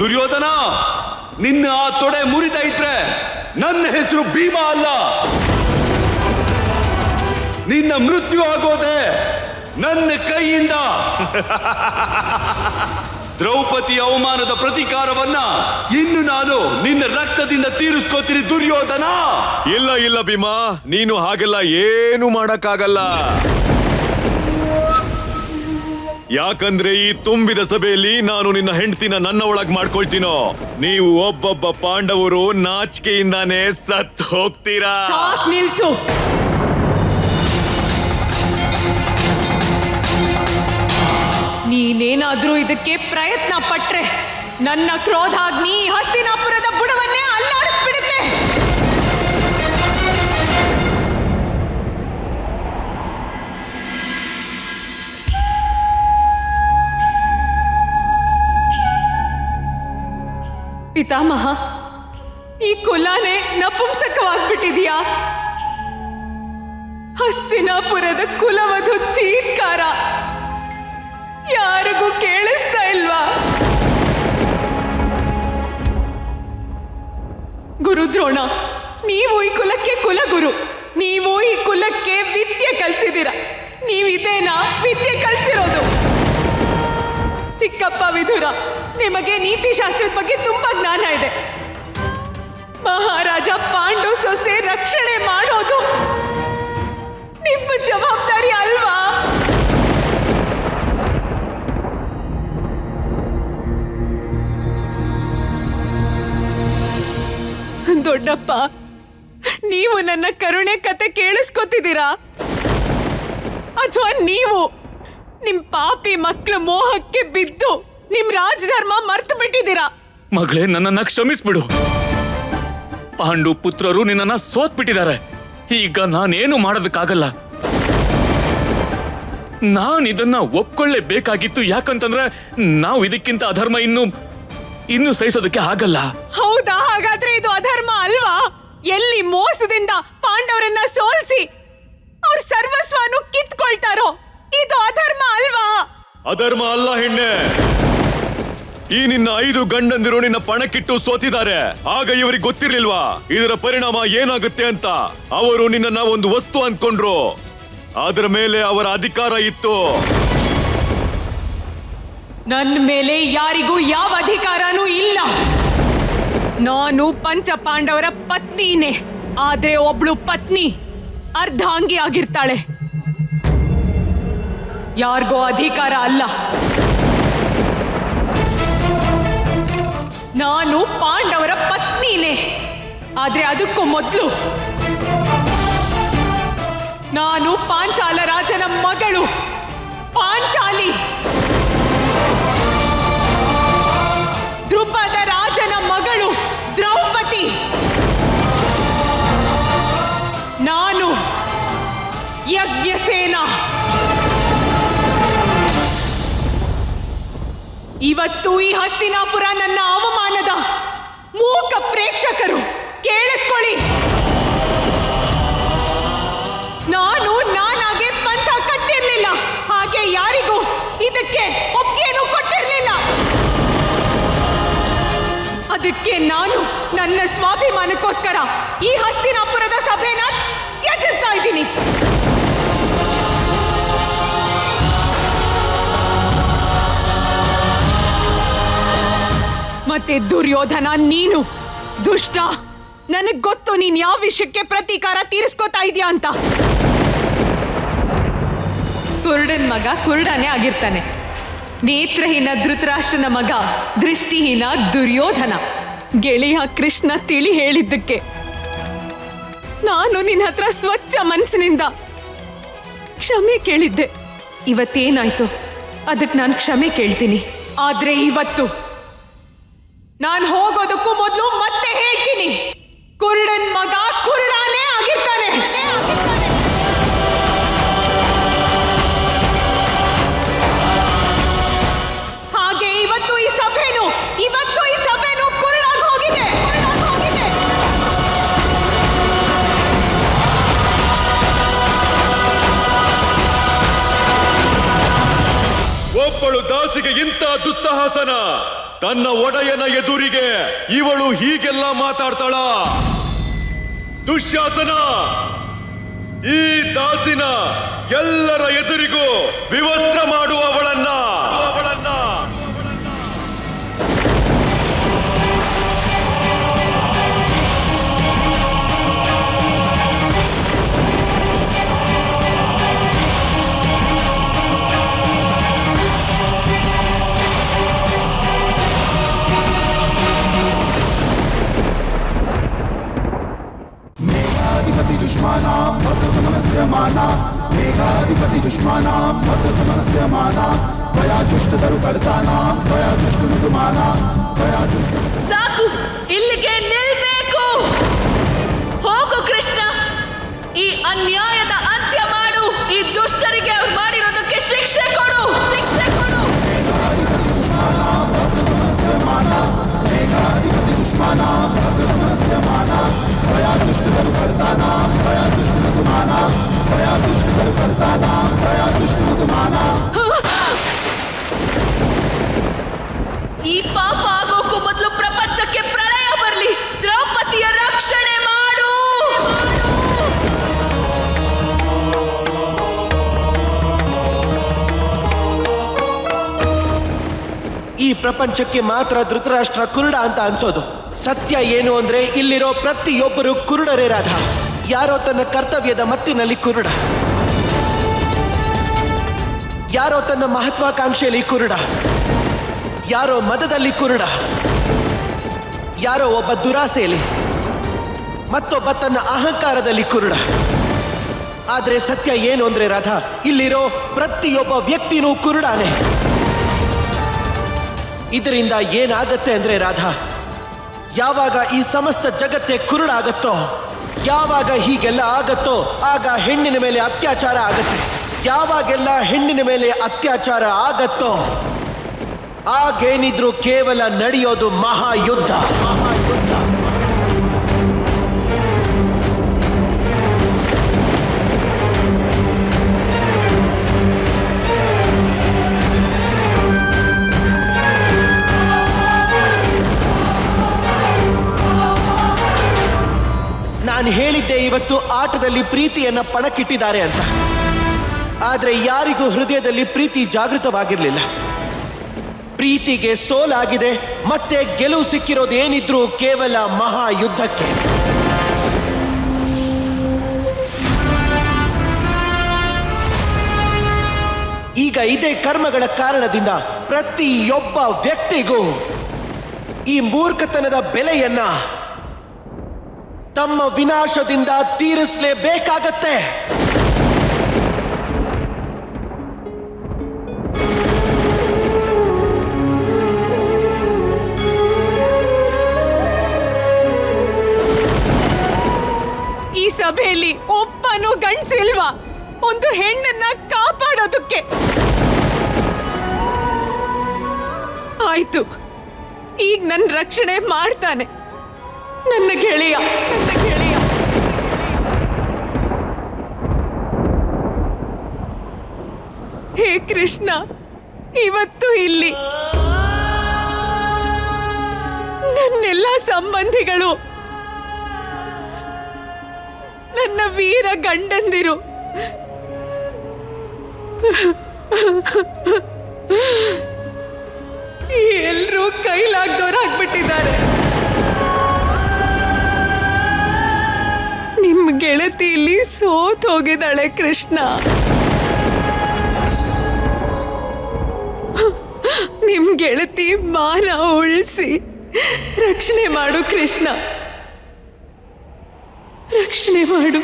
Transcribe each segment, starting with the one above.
ದುರ್ಯೋಧನ, ನಿನ್ನ ಆ ತೊಡೆ ಮುರಿದ ಇದ್ರೆ ನನ್ನ ಹೆಸರು ಭೀಮ ಅಲ್ಲ. ನಿನ್ನ ಮೃತ್ಯು ಆಗೋದೆ ನನ್ನ ಕೈಯಿಂದ. ದ್ರೌಪದಿ ಅವಮಾನದ ಪ್ರತೀಕಾರವನ್ನ ಇನ್ನು ನಾನು ನಿನ್ನ ರಕ್ತದಿಂದ ತೀರಿಸ್ಕೋತೀನಿ ದುರ್ಯೋಧನ. ಇಲ್ಲ ಇಲ್ಲ ಭೀಮಾ, ನೀನು ಹಾಗೆಲ್ಲ ಏನು ಮಾಡಕ್ಕಾಗಲ್ಲ. ಯಾಕಂದ್ರೆ ಈ ತುಂಬಿದ ಸಭೆಯಲ್ಲಿ ನಾನು ನಿನ್ನ ಹೆಂಡತಿನ ನನ್ನ ಒಳಗ್ ಮಾಡ್ಕೊಳ್ತೀನೋ. ನೀವು ಒಬ್ಬೊಬ್ಬ ಪಾಂಡವರು ನಾಚಿಕೆಯಿಂದಾನೇ ಸತ್ ಹೋಗ್ತೀರಾ? ನಿಲ್ಸು. ನೀನೇನಾದ್ರೂ ಇದಕ್ಕೆ ಪ್ರಯತ್ನ ಪಟ್ರೆ, ನನ್ನ ಕ್ರೋಧಾಗ್ನಿ ಹಸ್ತಿನಾಪುರದ ಬುಡವನ್ನೇ ಪಿತಾಮಹ, ಈ ಕುಲಾನೆ ನಪುಂಸಕವಾಗ್ಬಿಟ್ಟಿದ್ಯಾ? ಹಸ್ತಿನಾಪುರದ ಕುಲವಧು ಚೀತ್ಕಾರ. ಯಾರಿಗೂ ಕೇಳಿಸ್ತಾ ಇಲ್ವಾ? ಗುರುದ್ರೋಣ, ನೀವು ಈ ಕುಲಕ್ಕೆ ಕುಲಗುರು. ನೀವು ಈ ಕುಲಕ್ಕೆ ವಿದ್ಯೆ ಕಲ್ಸಿದಿರ. ನೀವಿದೇನಾ ವಿದ್ಯೆ ಕಲ್ಸಿರೋದು? ಚಿಕ್ಕಪ್ಪ ವಿಧುರ ನಿಮಗೆ ನೀತಿಶಾಸ್ತ್ರದ ಬಗ್ಗೆ ತುಂಬಾ ಜ್ಞಾನ ಇದೆ. ಮಹಾರಾಜ ಪಾಂಡು ಸೊಸೆ ರಕ್ಷಣೆ ಮಾಡೋದು ನಿಮ್ಮ ಜವಾಬ್ದಾರಿ ಅಲ್ವಾ? ದೊಡ್ಡಪ್ಪ, ನೀವು ನನ್ನ ಕರುಣೆ ಕತೆ ಕೇಳಿಸ್ಕೊತಿದ್ದೀರಾ? ಅಥವಾ ನೀವು ನಿಮ್ ಪಾಪಿ ಮಕ್ಕಳ ಮೋಹಕ್ಕೆ ಬಿದ್ದು ನಿಮ್ ರಾಜಧರ್ಮ ಮರ್ತು ಬಿಟ್ಟಿದ್ದೀರಾ ಮಗಳೇ ನನ್ನನ್ನ ಕ್ಷಮಿಸ್ಬಿಡು. ಪಾಂಡು ಪುತ್ರರು ನಿನ್ನನ್ನ ಸೋತ್ ಬಿಟ್ಟಿದ್ದಾರೆ ಈಗ ನಾನೇನು ಮಾಡೋದಕ್ಕಾಗಲ್ಲ. ನಾನು ಇದನ್ನ ಒಪ್ಕೊಳ್ಳೇಬೇಕಾಗಿತ್ತು. ಯಾಕಂತಂದ್ರೆ ನಾವು ಇದಕ್ಕಿಂತ ಅಧರ್ಮ ಇನ್ನು ಇನ್ನು ಸಹಿಸೋದಕ್ಕೆ ಆಗಲ್ಲ. ಹೌದಾ? ಹಾಗಾದ್ರೆ ಇದು ಅಧರ್ಮ ಅಲ್ವಾ? ಎಲ್ಲಿ ಮೋಸದಿಂದ ಪಾಂಡವರನ್ನ ಸೋಲ್ಸಿ ಅವ್ರ ಸರ್ವಸ್ವನು ಕಿತ್ಕೊಳ್ತಾರೋ? ಇದು ಅಧರ್ಮ ಅಲ್ವಾ? ಅಧರ್ಮ ಅಲ್ಲ ಹೆಣ್ಣೆ. ಈ ನಿನ್ನ ಐದು ಗಂಡಂದಿರು ನಿನ್ನ ಪಣಕ್ಕಿಟ್ಟು ಸೋತಿದ್ದಾರೆ. ಆಗ ಇವರಿಗೆ ಗೊತ್ತಿರ್ಲಿಲ್ವಾ? ಇದರ ಪರಿಣಾಮ ಏನಾಗುತ್ತೆ ಅಂತ? ಅವರು ನಿನ್ನ ಒಂದು ವಸ್ತು ಅಂದ್ಕೊಂಡ್ರು ಅದರ ಮೇಲೆ ಅವರ ಅಧಿಕಾರ ಇತ್ತು. ನನ್ನ ಮೇಲೆ ಯಾರಿಗೂ ಯಾವ ಅಧಿಕಾರನೂ ಇಲ್ಲ. ನಾನು ಪಂಚ ಪಾಂಡವರ ಪತ್ನಿನೇ. ಆದ್ರೆ ಒಬ್ಳು ಪತ್ನಿ ಅರ್ಧಾಂಗಿ ಆಗಿರ್ತಾಳೆ. ಯಾರಿಗೋ ಅಧಿಕಾರ ಅಲ್ಲ. ನಾನು ಪಾಂಡವರ ಪತ್ನಿನೇ. ಆದ್ರೆ ಅದಕ್ಕೂ ಮೊದಲು ನಾನು ಪಾಂಚಾಲ ರಾಜನ ಮಗಳು ಪಾಂಚಾಲಿ. ಇವತ್ತು ಈ ಹಸ್ತಿನಾಪುರ ನನ್ನ ಅವಮಾನದ ಮೂಕ ಪ್ರೇಕ್ಷಕರು, ಕೇಳಿಸ್ಕೊಳ್ಳಿ. ನಾನು ನಾನಾಗೆ ಪಂಥ ಕಟ್ಟಿರ್ಲಿಲ್ಲ, ಹಾಗೆ ಯಾರಿಗೂ ಇದಕ್ಕೆ ಒಪ್ಪಿಗೆನೂ ಕೊಟ್ಟಿರ್ಲಿಲ್ಲ. ಅದಕ್ಕೆ ನಾನು ನನ್ನ ಸ್ವಾಭಿಮಾನಕ್ಕೋಸ್ಕರ ಈ ಹಸ್ತಿನಾಪುರದ ಸಭೆನ ತ್ಯಜಿಸ್ತಾ ಇದ್ದೀನಿ. ಮತ್ತೆ ದುರ್ಯೋಧನ, ನೀನು, ದುಷ್ಟ, ನನಗ್ ಗೊತ್ತು ನೀನ್ ಯಾವ ವಿಷಯಕ್ಕೆ ಪ್ರತೀಕಾರ ತೀರಿಸ್ಕೋತಾ ಇದೀಯ ಅಂತ. ಕುರುಡನ್ ಮಗ ಕುರುಡನೇ ಆಗಿರ್ತಾನೆ. ನೇತ್ರಹೀನ ಧೃತರಾಷ್ಟ್ರನ ಮಗ, ದೃಷ್ಟಿಹೀನ ದುರ್ಯೋಧನ. ಗೆಳೆಯ ಕೃಷ್ಣ ತಿಳಿ ಹೇಳಿದ್ದಕ್ಕೆ. ನಾನು ನಿನ್ನ ಹತ್ರ ಸ್ವಚ್ಛ ಮನಸ್ಸಿನಿಂದ ಕ್ಷಮೆ ಕೇಳಿದ್ದೆ. ಇವತ್ತೇನಾಯ್ತು? ಅದಕ್ಕೆ ನಾನು ಕ್ಷಮೆ ಕೇಳ್ತೀನಿ. ಆದ್ರೆ ಇವತ್ತು ನಾನು ಹೋಗೋದಕ್ಕೂ ಮೊದಲು ಮತ್ತೆ ಹೇಳ್ತೀನಿ. ಕುರುಡನ್ ಮಗ ಕುರುಡಾನೇ ಆಗಿರ್ತಾನೆ. ಹಾಗೆ ಇವತ್ತು ಈ ಸಭೆನು, ಇವತ್ತು ಈ ಸಭೆನು ಕುರುಡಾಗಿ ಹೋಗಿದೆ. ಕುರುಡಾಗ್ ಹೋಗಿದೆ. ಒಬ್ಬಳು ದಾಸಿಗೆ ಇಂಥ ದುಸ್ಸಾಹಸನ. ತನ್ನ ಒಡೆಯನ ಎದುರಿಗೆ ಇವಳು ಹೀಗೆಲ್ಲ ಮಾತಾಡ್ತಾಳ. ದುಶ್ಯಾಸನ ಈ ದಾಸಿನ ಎಲ್ಲರ ಎದುರಿಗೂ ವಿವಸ್ತ್ರ ಮಾಡುವ मेघाधिपति जुष्मानां भद्रसमनस्य माना मेघाधिपति जुष्मानां भद्रसमनस्य माना त्वया जुष्टतरुकर्तानां त्वया जुष्टमृदुमाना त्वया जुष्ट ಸಾಕು ಇಲ್ಲಿಗೆ ನಿಲ್ಬೇಕು ಹೋಗು ಕೃಷ್ಣ ಈ ಅನ್ಯಾಯದ ಅಂತ್ಯ ಮಾಡು ಈ ದುಷ್ಟರಿಗೆ ಅವ್ರು ಮಾಡಿರೋದಕ್ಕೆ ಶಿಕ್ಷೆ ಕೊಡು ಶಿಕ್ಷೆ ಕೊಡು मेघाधिपति जुष्मानां भद्रसमनस्य माना त्वया जुष्टतरुकर्तानां त्वया जुष्टमृदुमाना त्वया जुष्टतरुकर्तानां त्वया जुष्टमृदुमाना ಈ ಪಾಪ ಆಗೋಕ್ಕೂ ಮೊದಲು ಪ್ರಪಂಚಕ್ಕೆ ಪ್ರಳಯ ಬರಲಿ ದ್ರೌಪದಿಯ ರಕ್ಷಣೆ ಮಾಡು ಈ ಪ್ರಪಂಚಕ್ಕೆ ಮಾತ್ರ ಧೃತರಾಷ್ಟ್ರ ಕುರುಡ ಅಂತ ಅನ್ಸೋದು ಸತ್ಯ ಏನು ಅಂದ್ರೆ ಇಲ್ಲಿರೋ ಪ್ರತಿಯೊಬ್ಬರು ಕುರುಡರೇ ರಾಧ. ಯಾರೋ ತನ್ನ ಕರ್ತವ್ಯದ ಮತ್ತಿನಲ್ಲಿ ಕುರುಡ. ಯಾರೋ ತನ್ನ ಮಹತ್ವಾಕಾಂಕ್ಷೆಯಲ್ಲಿ ಕುರುಡ. ಯಾರೋ ಮದದಲ್ಲಿ ಕುರುಡ. ಯಾರೋ ಒಬ್ಬ ದುರಾಸೆಯಲ್ಲಿ. ಮತ್ತೊಬ್ಬ ತನ್ನ ಅಹಂಕಾರದಲ್ಲಿ ಕುರುಡ. ಆದ್ರೆ ಸತ್ಯ ಏನು ಅಂದ್ರೆ ರಾಧ, ಇಲ್ಲಿರೋ ಪ್ರತಿಯೊಬ್ಬ ವ್ಯಕ್ತಿನೂ ಕುರುಡಾನೆ. ಇದರಿಂದ ಏನಾಗತ್ತೆ ಅಂದ್ರೆ ರಾಧಾ ಯಾವಾಗ ಈ ಸಮಸ್ತ ಜಗತ್ತೇ ಕುರುಡಾಗತ್ತೋ, ಯಾವಾಗ ಹೀಗೆಲ್ಲ ಆಗತ್ತೋ, ಆಗ ಹೆಣ್ಣಿನ ಮೇಲೆ ಅತ್ಯಾಚಾರ ಆಗತ್ತೆ. ಯಾವಾಗೆಲ್ಲ ಹೆಣ್ಣಿನ ಮೇಲೆ ಅತ್ಯಾಚಾರ ಆಗತ್ತೋ, ಆಗೇನಿದ್ರು ಕೇವಲ ನಡೆಯೋದು ಮಹಾಯುದ್ಧ. ನಾನು ಹೇಳಿದ್ದೆ ಇವತ್ತು ಆಟದಲ್ಲಿ ಪ್ರೀತಿಯನ್ನ ಪಣಕ್ಕಿಟ್ಟಿದ್ದಾರೆ ಅಂತ. ಆದರೆ ಯಾರಿಗೂ ಹೃದಯದಲ್ಲಿ ಪ್ರೀತಿ ಜಾಗೃತವಾಗಿರಲಿಲ್ಲ. ಪ್ರೀತಿಗೆ ಸೋಲಾಗಿದೆ, ಮತ್ತೆ ಗೆಲುವು ಸಿಕ್ಕಿರೋದು ಏನಿದ್ರು ಕೇವಲ ಮಹಾಯುದ್ಧಕ್ಕೆ. ಈಗ ಇದೇ ಕರ್ಮಗಳ ಕಾರಣದಿಂದ ಪ್ರತಿಯೊಬ್ಬ ವ್ಯಕ್ತಿಗೂ ಈ ಮೂರ್ಖತನದ ಬೆಲೆಯನ್ನ ತಮ್ಮ ವಿನಾಶದಿಂದ ತೀರಿಸಲೇಬೇಕಾಗತ್ತೆ. ಈ ಸಭೆಯಲ್ಲಿ ಒಬ್ಬನು ಗಂಡ್ಸಿಲ್ವಾ? ಒಂದು ಹೆಣ್ಣನ್ನ ಕಾಪಾಡೋದಕ್ಕೆ. ಆಯ್ತು. ಈಗ ನನ್ನ ರಕ್ಷಣೆ ಮಾಡ್ತಾನೆ. ನನ್ನ ಗೆಳೆಯ ನನ್ನ ಗೆಳೆಯ. ಹೇ ಕೃಷ್ಣ, ಇವತ್ತು ಇಲ್ಲಿ. ನನ್ನೆಲ್ಲ ಸಂಬಂಧಿಗಳು. ನನ್ನ ವೀರ ಗಂಡಂದಿರು. ಎಲ್ರೂ ಕೈಲಾಗ್ದವ್ರಾಗ್ಬಿಟ್ಟಿದ್ದಾರೆ. ನಿಮ್ ಗೆಳತಿ ಇಲ್ಲಿ ಸೋತ್ ಹೋಗಿದ್ದಾಳೆ ಕೃಷ್ಣ. ನಿಮ್ ಗೆಳತಿ ಮಾನ ಉಳಿಸಿ ರಕ್ಷಣೆ ಮಾಡು ಕೃಷ್ಣ. ರಕ್ಷಣೆ ಮಾಡು.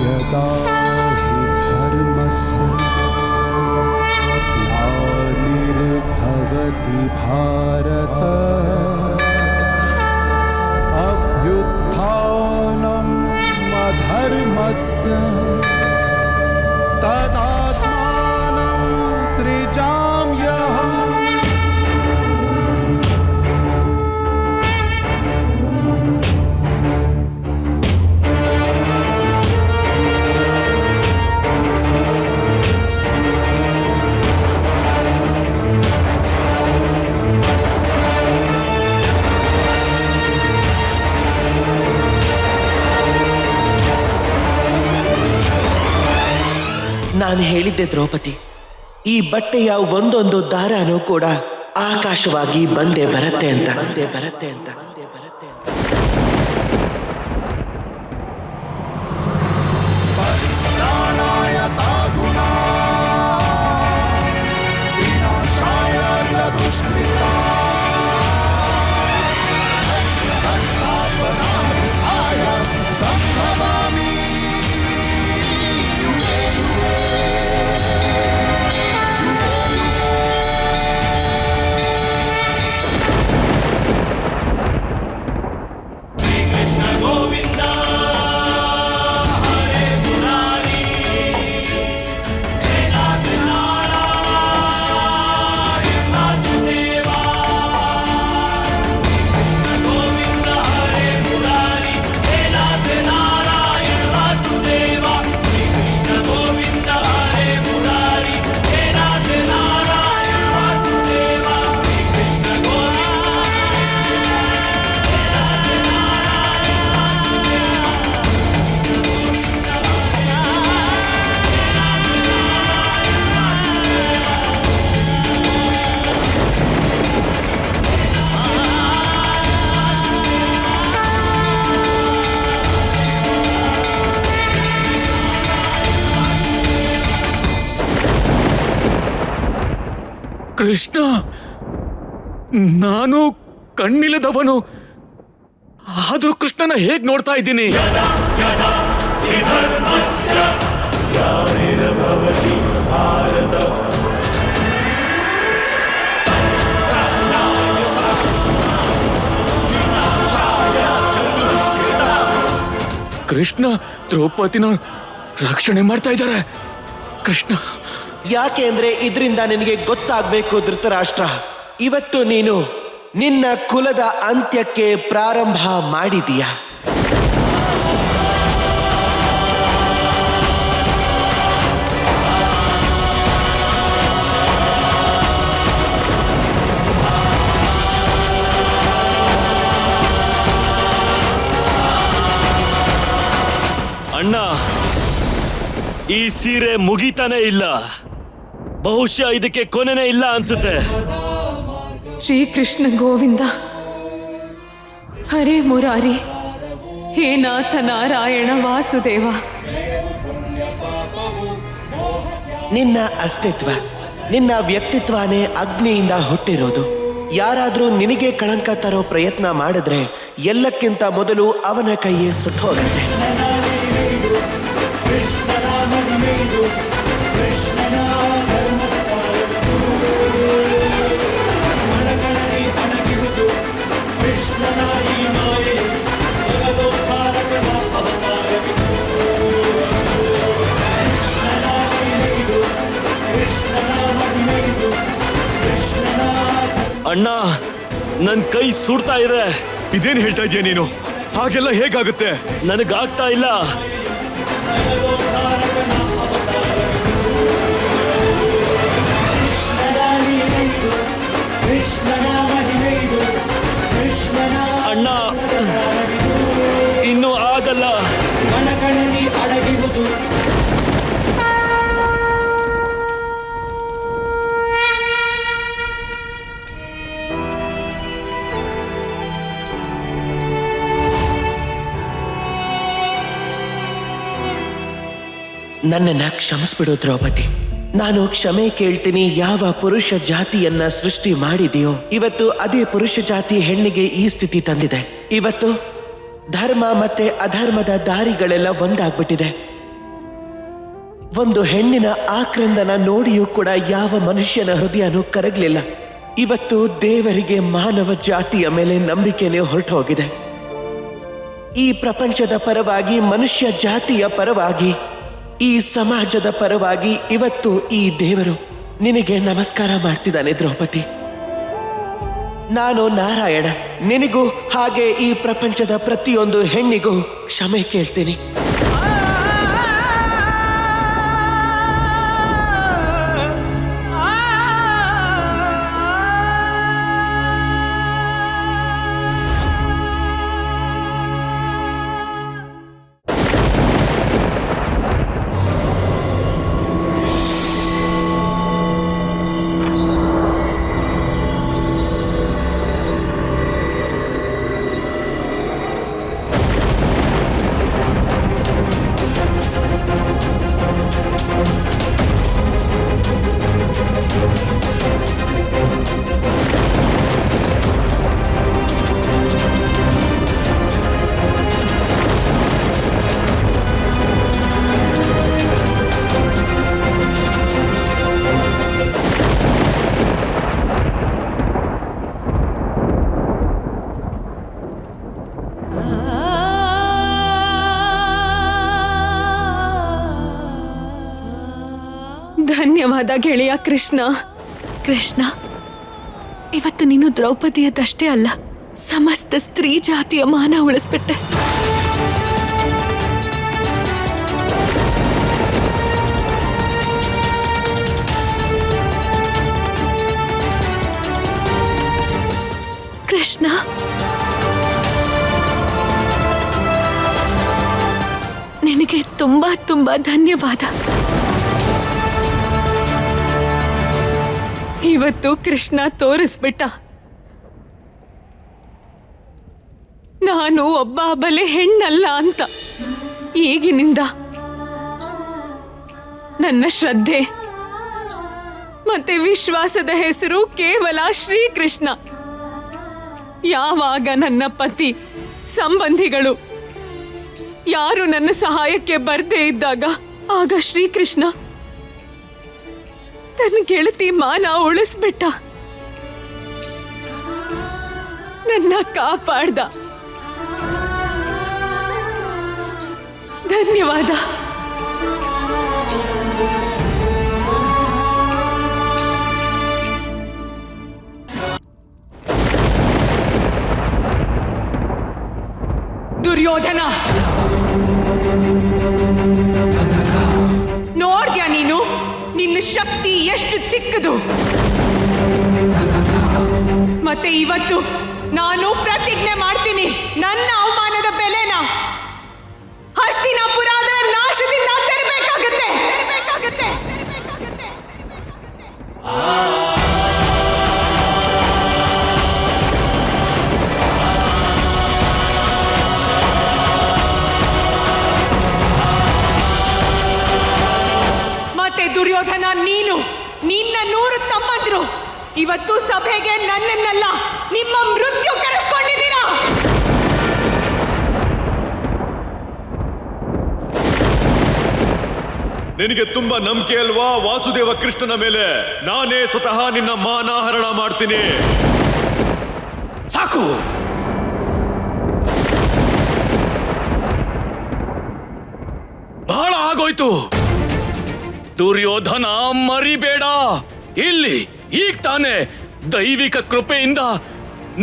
यदा हि धर्मस्य स्वर्भवति भारत अभ्युत्थानं मधर्मस्य ನಾನು ಹೇಳಿದ್ದೆ, ದ್ರೌಪದಿ. ಈ ಬಟ್ಟೆಯ ಒಂದೊಂದು ದಾರನೂ ಕೂಡ ಆಕಾಶವಾಗಿ ಬಂದೇ ಬರುತ್ತೆ ಅಂತ. ಬಂದೇ ಬರುತ್ತೆ ಅಂತ ಕೃಷ್ಣ ನಾನು ಕಣ್ಣಿಲ್ಲದವನು. ಆದರೂ ಕೃಷ್ಣನ ಹೇಗ್ ನೋಡ್ತಾ ಇದ್ದೀನಿ? ಕೃಷ್ಣ ದ್ರೌಪದಿನ ರಕ್ಷಣೆ ಮಾಡ್ತಾ ಇದ್ದಾರೆ. ಕೃಷ್ಣ. ಯಾಕೆ ಅಂದ್ರೆ ಇದರಿಂದ ನಿನಗೆ ಗೊತ್ತಾಗ್ಬೇಕು, ಧೃತರಾಷ್ಟ್ರ. ಇವತ್ತು ನೀನು ನಿನ್ನ ಕುಲದ ಅಂತ್ಯಕ್ಕೆ ಪ್ರಾರಂಭ ಮಾಡಿದೀಯ. ಅಣ್ಣ, ಈ ಸೀರೆ ಮುಗಿತಾನೆ ಇಲ್ಲ. ಬಹುಶಃ ಇದಕ್ಕೆ ಕೊನೆನೇ ಇಲ್ಲ ಅನ್ಸುತ್ತೆ. ಶ್ರೀಕೃಷ್ಣ ಗೋವಿಂದ ಹರೇ ಮುರಾರಿ ಹೇ ನಾಥ ನಾರಾಯಣ ವಾಸುದೇವ. ನಿನ್ನ ಅಸ್ತಿತ್ವ ನಿನ್ನ ವ್ಯಕ್ತಿತ್ವನೇ ಅಗ್ನಿಯಿಂದ ಹುಟ್ಟಿರೋದು. ಯಾರಾದರೂ ನಿನಗೆ ಕಳಂಕ ತರೋ ಪ್ರಯತ್ನ ಮಾಡಿದ್ರೆ ಎಲ್ಲಕ್ಕಿಂತ ಮೊದಲು ಅವನ ಕೈಯೇ ಸುಟ್ಟೋಗುತ್ತೆ ಅಣ್ಣ ನನ್ ಕೈ ಸುಡ್ತಾ ಇದೆ. ಇದೇನ್ ಹೇಳ್ತಾ ಇದೀಯ ನೀನು? ಹಾಗೆಲ್ಲ ಹೇಗಾಗುತ್ತೆ? ನನಗಾಗ್ತಾ ಇಲ್ಲ. ನನ್ನನ್ನ ಕ್ಷಮಿಸ್ಬಿಡು, ದ್ರೌಪದಿ. ನಾನು ಕ್ಷಮೆ ಕೇಳ್ತೀನಿ, ಯಾವ ಪುರುಷ ಜಾತಿಯನ್ನ ಸೃಷ್ಟಿ ಮಾಡಿದೆಯೋ. ಇವತ್ತು ಅದೇ ಪುರುಷ ಜಾತಿ ಹೆಣ್ಣಿಗೆ ಈ ಸ್ಥಿತಿ ತಂದಿದೆ. ಇವತ್ತು ಧರ್ಮ ಮತ್ತೆ ಅಧರ್ಮದ ದಾರಿಗಳೆಲ್ಲ ಒಂದಾಗ್ಬಿಟ್ಟಿದೆ. ಒಂದು ಹೆಣ್ಣಿನ ಆಕ್ರಂದನ ನೋಡಿಯೂ ಕೂಡ ಯಾವ ಮನುಷ್ಯನ ಹೃದಯನೂ ಕರಗಲಿಲ್ಲ. ಇವತ್ತು ದೇವರಿಗೆ ಮಾನವ ಜಾತಿಯ ಮೇಲೆ ನಂಬಿಕೆನೇ ಹೊರಟು ಹೋಗಿದೆ ಈ ಪ್ರಪಂಚದ ಪರವಾಗಿ, ಮನುಷ್ಯ ಜಾತಿಯ ಪರವಾಗಿ ಈ ಸಮಾಜದ ಪರವಾಗಿ ಇವತ್ತು ಈ ದೇವರು ನಿನಗೆ ನಮಸ್ಕಾರ ಮಾಡ್ತಿದ್ದಾನೆ ದ್ರೌಪದಿ. ನಾನು ನಾರಾಯಣ, ನಿನಗೂ ಹಾಗೆ ಈ ಪ್ರಪಂಚದ ಪ್ರತಿಯೊಂದು ಹೆಣ್ಣಿಗೂ ಕ್ಷಮೆ ಕೇಳ್ತೀನಿ. ಧನ್ಯವಾದ ಗೆಳೆಯ ಕೃಷ್ಣ. ಕೃಷ್ಣ, ಇವತ್ತು ನೀನು ದ್ರೌಪದಿಯದಷ್ಟೇ ಅಲ್ಲ, ಸಮಸ್ತ ಸ್ತ್ರೀ ಜಾತಿಯ ಮಾನ ಉಳಿಸ್ಬಿಟ್ಟೆ. ಕೃಷ್ಣ, ನಿನಗೆ ತುಂಬಾ ತುಂಬಾ ಧನ್ಯವಾದ. ಇವತ್ತು ಕೃಷ್ಣ ತೋರಿಸ್ಬಿಟ್ಟ. ನಾನು ಒಬ್ಬ ಬಲೆ ಹೆಣ್ಣಲ್ಲ ಅಂತ. ಈಗಿನಿಂದ ನನ್ನ ಶ್ರದ್ಧೆ. ಮತ್ತೆ ವಿಶ್ವಾಸದ ಹೆಸರು ಕೇವಲ ಶ್ರೀಕೃಷ್ಣ. ಯಾವಾಗ ನನ್ನ ಪತಿ, ಸಂಬಂಧಿಗಳು, ಯಾರು ನನ್ನ ಸಹಾಯಕ್ಕೆ ಬರ್ದೇ ಇದ್ದಾಗ ಆಗ ಶ್ರೀಕೃಷ್ಣ? ತನ್ನ ಗೆಳತಿ ಮಾನ ಉಳಿಸ್ಬಿಟ್ಟ. ನನ್ನ ಕಾಪಾಡ್ದ. ಧನ್ಯವಾದ. ದುರ್ಯೋಧನ! ನಿನ್ನ ಶಕ್ತಿ ಎಷ್ಟು ಚಿಕ್ಕದು? ಮತ್ತೆ ಇವತ್ತು ನಾನು ಪ್ರತಿಜ್ಞೆ ಮಾಡ್ತೀನಿ, ನನ್ನ ಅವಮಾನದ ಬೆಲೆನ. ಹಸ್ತಿನಾಪುರದ ನಾಶದಿಂದ ತರಬೇಕಾಗತ್ತೆ. ತರಬೇಕಾಗತ್ತೆ. ಇವತ್ತು ಸಭೆಗೆ ನನ್ನನ್ನಲ್ಲ, ನಿಮ್ಮ ಮೃತ್ಯು ಕರೆಸ್ಕೊಂಡಿದ್ದೀರಾ? ನಿನಗೆ ತುಂಬಾ ನಂಬಿಕೆ ಅಲ್ವಾ, ವಾಸುದೇವ ಕೃಷ್ಣನ ಮೇಲೆ? ನಾನೇ ಸ್ವತಃ ನಿನ್ನ ಮಾನಾಹರಣ ಮಾಡ್ತೀನಿ. ಸಾಕು! ಬಹಳ ಆಗೋಯ್ತು. ದುರ್ಯೋಧನ ಮರಿಬೇಡ. ಇಲ್ಲಿ. ಈಗ ತಾನೆ ದೈವಿಕ ಕೃಪೆಯಿಂದ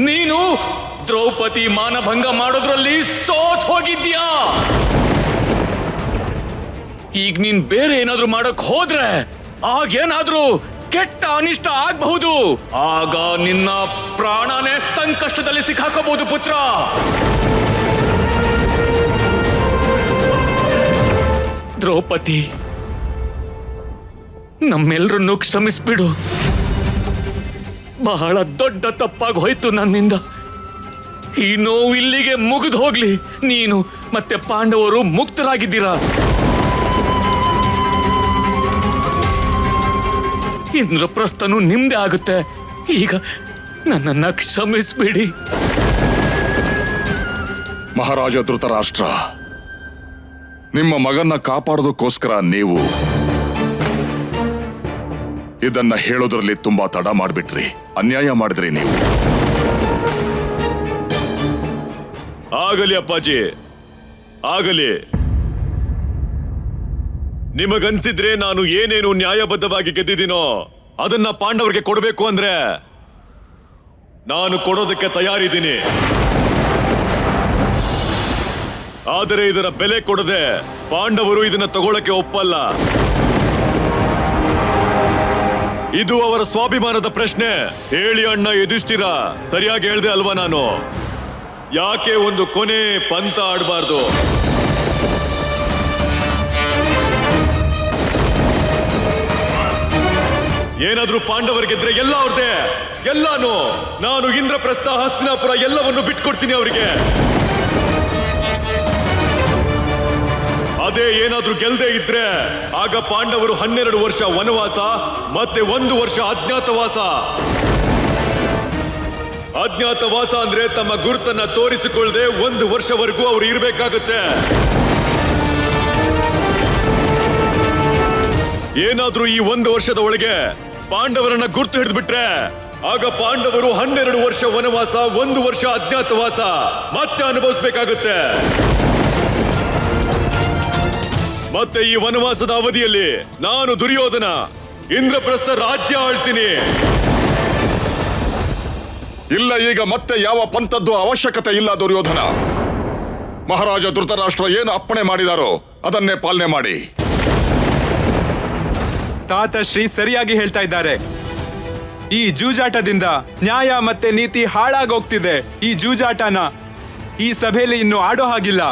ನೀನು ದ್ರೌಪದಿ ಮಾನಭಂಗ ಮಾಡೋದ್ರಲ್ಲಿ ಸೋತ್ ಹೋಗಿದ್ಯಾ ಈಗ ನೀನ್ ಬೇರೆ ಏನಾದ್ರೂ ಮಾಡಕ್ ಹೋದ್ರೆ ಆಗೇನಾದ್ರೂ ಕೆಟ್ಟ ಅನಿಷ್ಟ ಆಗಬಹುದು. ಆಗ ನಿನ್ನ ಪ್ರಾಣನೇ ಸಂಕಷ್ಟದಲ್ಲಿ ಸಿಕ್ಕಾಕಬಹುದು ಪುತ್ರ. ದ್ರೌಪದಿ ನಮ್ಮೆಲ್ಲರನ್ನು ಕ್ಷಮಿಸ್ಬಿಡು. ಬಹಳ ದೊಡ್ಡ ತಪ್ಪಾಗಿ ಹೋಯ್ತು ನನ್ನಿಂದ. ಈ ನೋವು ಇಲ್ಲಿಗೆ ಮುಗಿದು ಹೋಗ್ಲಿ. ನೀನು ಮತ್ತೆ ಪಾಂಡವರು ಮುಕ್ತರಾಗಿದ್ದೀರಾ? ಇಂದ್ರಪ್ರಸ್ಥನು ನಿಮ್ದೆ ಆಗುತ್ತೆ. ಈಗ ನನ್ನನ್ನ ಕ್ಷಮಿಸ್ಬೇಡಿ. ಮಹಾರಾಜ ಧೃತರಾಷ್ಟ್ರ, ನಿಮ್ಮ ಮಗನ್ನ ಕಾಪಾಡೋದಕ್ಕೋಸ್ಕರ ನೀವು ಇದನ್ನ ಹೇಳೋದ್ರಲ್ಲಿ ತುಂಬಾ ತಡ ಮಾಡ್ಬಿಟ್ರಿ. ಅನ್ಯಾಯ ಮಾಡಿದ್ರಿ ನೀವು. ಆಗಲಿ ಅಪ್ಪಾಜಿ. ಆಗಲಿ. ನಿಮಗನ್ಸಿದ್ರೆ ನಾನು ಏನೇನು ನ್ಯಾಯಬದ್ಧವಾಗಿ ಗೆದ್ದಿದ್ದೀನೋ ಅದನ್ನ ಪಾಂಡವರಿಗೆ ಕೊಡಬೇಕು ಅಂದ್ರೆ ನಾನು ಕೊಡೋದಕ್ಕೆ ತಯಾರಿದ್ದೀನಿ. ಆದರೆ ಇದರ ಬೆಲೆ ಕೊಡದೆ ಪಾಂಡವರು ಇದನ್ನ ತಗೊಳಕ್ಕೆ ಒಪ್ಪಲ್ಲ. ಇದು ಅವರ ಸ್ವಾಭಿಮಾನದ ಪ್ರಶ್ನೆ. ಹೇಳಿ ಅಣ್ಣ ಎದುಷ್ಟಿರ ಸರಿಯಾಗಿ ಹೇಳ್ದೆ ಅಲ್ವಾ ನಾನು? ಯಾಕೆ ಒಂದು ಕೊನೆ ಪಂತ ಆಡಬಾರ್ದು? ಏನಾದ್ರೂ ಪಾಂಡವರಿಗೆದ್ರೆ ಎಲ್ಲ ಅವ್ರದೇ? ಎಲ್ಲಾನು? ನಾನು ಇಂದ್ರಪ್ರಸ್ಥ, ಹಸ್ತಿನಾಪುರ ಎಲ್ಲವನ್ನು ಬಿಟ್ಕೊಡ್ತೀನಿ ಅವರಿಗೆ. ಅದೇ ಏನಾದ್ರೂ ಗೆಲ್ದೇ ಇದ್ರೆ ಆಗ ಪಾಂಡವರು ಹನ್ನೆರಡು ವರ್ಷ ವನವಾಸ, ಮತ್ತೆ ಒಂದು ವರ್ಷ ಅಜ್ಞಾತವಾಸ. ಅಜ್ಞಾತವಾಸ ಅಂದ್ರೆ ತಮ್ಮ ಗುರುತನ್ನ ತೋರಿಸಿಕೊಳ್ಳದೆ ಒಂದು ವರ್ಷವರೆಗೂ ಅವರು ಇರಬೇಕಾಗುತ್ತೆ. ಏನಾದ್ರೂ ಈ ಒಂದು ವರ್ಷದ ಒಳಗೆ ಪಾಂಡವರನ್ನ ಗುರ್ತು ಹಿಡಿದ್ಬಿಟ್ರೆ ಆಗ ಪಾಂಡವರು ಹನ್ನೆರಡು ವರ್ಷ ವನವಾಸ, ಒಂದು ವರ್ಷ ಅಜ್ಞಾತವಾಸ. ಮತ್ತೆ ಅನುಭವಿಸ್ಬೇಕಾಗುತ್ತೆ. ಮತ್ತೆ ಈ ವನವಾಸದ ಅವಧಿಯಲ್ಲಿ ನಾನು ದುರ್ಯೋಧನ ಇಂದ್ರಪ್ರಸ್ಥ ರಾಜ್ಯ ಆಳ್ತೀನಿ. ಇಲ್ಲ ಈಗ ಮತ್ತೆ ಯಾವ ಪಂಥದ್ದು ಅವಶ್ಯಕತೆ ಇಲ್ಲ ದುರ್ಯೋಧನ. ಮಹಾರಾಜ ಧೃತರಾಷ್ಟ್ರ ಏನು ಅಪ್ಪಣೆ ಮಾಡಿದಾರೋ ಅದನ್ನೇ ಪಾಲನೆ ಮಾಡಿ. ತಾತ ಶ್ರೀ ಸರಿಯಾಗಿ ಹೇಳ್ತಾ ಇದ್ದಾರೆ. ಈ ಜೂಜಾಟದಿಂದ ನ್ಯಾಯ ಮತ್ತೆ ನೀತಿ ಹಾಳಾಗೋಗ್ತಿದೆ. ಈ ಜೂಜಾಟನ ಈ ಸಭೆಯಲ್ಲಿ ಇನ್ನು ಆಡೋ ಹಾಗಿಲ್ಲ.